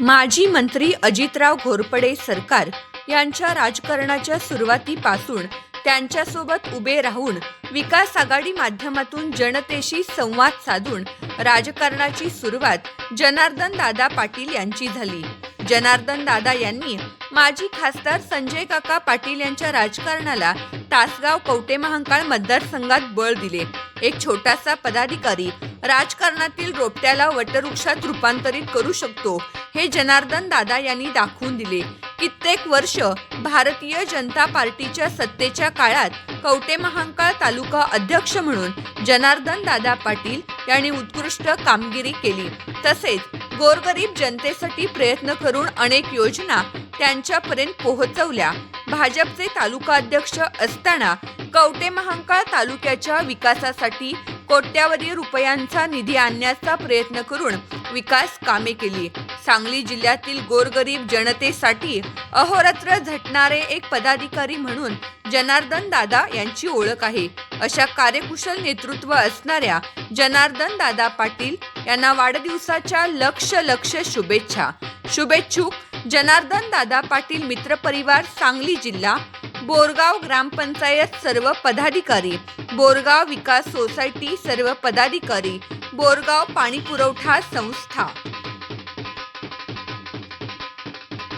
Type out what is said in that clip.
माजी मंत्री अजितराव घोरपडे सरकार यांच्या राजकारणाच्या सुरुवातीपासून त्यांच्यासोबत उभे राहून विकास आघाडी माध्यमातून जनतेशी संवाद साधून राजकारणाची सुरुवात जनार्दन दादा पाटील यांची झाली. जनार्दन दादा यांनी माजी खासदार संजय काका पाटील यांच्या राजकारणाला तासगाव कवटे महांकाळ मतदारसंघात बळ दिले. एक छोटासा पदाधिकारी राजकारणातील रोपट्याला वटवृक्षात रूपांतरित करू शकतो हे जनार्दन दादा यांनी दाखवून दिले. कित्येक वर्ष भारतीय जनता पार्टीच्या सत्तेच्या काळात कवटे महांकाळ तालुका अध्यक्ष म्हणून जनार्दन दादा पाटील यांनी उत्कृष्ट कामगिरी केली. तसेच गोरगरीब जनतेसाठी प्रयत्न करून अनेक योजना त्यांच्यापर्यंत पोहोचवल्या. भाजपचे तालुका अध्यक्ष असताना कवटे महांकाळ तालुक्याच्या विकासासाठी कोट्यावधी रुपयांचा निधी आणण्याचा प्रयत्न करून विकास कामे केली. सांगली जिल्ह्यातील गोरगरीब जनतेसाठी अहोरात्र झटणारे एक पदाधिकारी म्हणून जनार्दन दादा यांची ओळख आहे. अशा कार्यकुशल नेतृत्व असणाऱ्या जनार्दन दादा पाटील यांना वाढदिवसाच्या लक्ष लक्ष शुभेच्छा. शुभेच्छुक जनार्दन दादा पाटील मित्रपरिवार सांगली जिल्हा बोरगाव ग्रामपंचायत सर्व पदाधिकारी बोरगाव विकास सोसायटी सर्व पदाधिकारी बोरगाव पाणी पुरवठा संस्था.